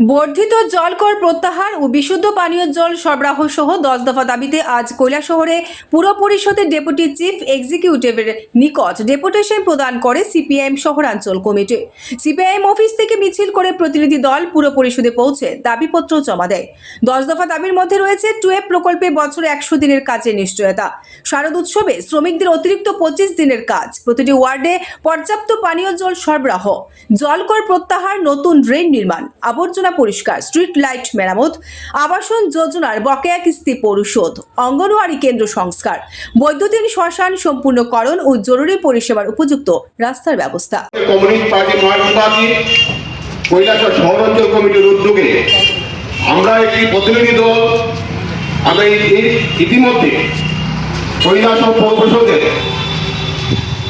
বর্ধিত জলকর প্রত্যাহার ও বিশুদ্ধ পানীয় জল সরবরাহ সহ দশ দফা দাবিতে আজ কৈলা শহরে পুর পরিষদের ডেপুটি চিফ এক্সিকিউটিভের নিকট ডেপুটেশন প্রদান করে সিপিআইএম শহরাঞ্চল কমিটি। সিপিআইএম অফিস থেকে মিছিল করে প্রতিনিধি দল পুর পরিষদে পৌঁছে দাবিপত্র জমা দেয়। দশ দফা দাবির মধ্যে রয়েছে টুয়েব প্রকল্পে বছরে একশো দিনের কাজের নিশ্চয়তা। শারদ উৎসবে শ্রমিকদের অতিরিক্ত পঁচিশ দিনের কাজ। প্রতিটি ওয়ার্ডে পর্যাপ্ত পানীয় জল সরবরাহ। জলকর প্রত্যাহার নতুন ড্রেন নির্মাণ। আবর্জনা পরিষ্কার স্ট্রিট লাইট মেরামত, আবাসন যোজনার বকেয়া কিস্তি পরিশোধ, অঙ্গনওয়াড়ি কেন্দ্র সংস্কার, বৈদ্যুতিন শ্মশান সম্পূর্ণকরণ ও জরুরি পরিষেবার উপযুক্ত রাস্তার ব্যবস্থা। আমরা একটি প্রতিনিধি দল, আমরা ইতিমধ্যে কৈলাসর পৌরসভাতে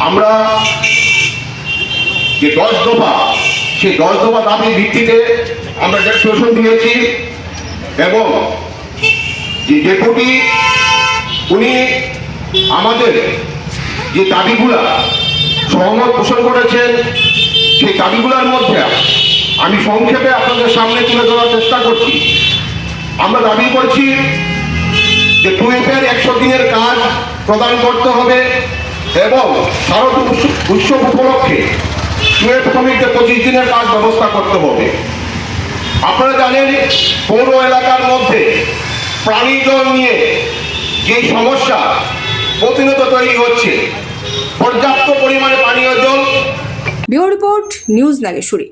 আমরা যে দশ দফা, সেই দশ দফা দাবির ভিত্তিতে আমরা ডেপুটেশন দিয়েছি এবং যে ডেপুটি, উনি আমাদের যে দাবিগুলা সহমত পোষণ করেছেন, সেই দাবিগুলোর মধ্যে আমি সংক্ষেপে আপনাদের সামনে তুলে ধরার চেষ্টা করছি। আমরা দাবি করছি যে টুয়েফের একশো দিনের কাজ প্রদান করতে হবে এবং শারদ উৎস- উৎসব উপলক্ষে টুয়েফ শ্রমিকদের পঁচিশ দিনের কাজ ব্যবস্থা করতে হবে। আপনারা জানেন পৌর এলাকার মধ্যে প্রাণী জল নিয়ে যে সমস্যা প্রতিনিয়ত তৈরি হচ্ছে, পর্যাপ্ত পরিমাণে পানীয় জল। Bureau report news Nageshwari.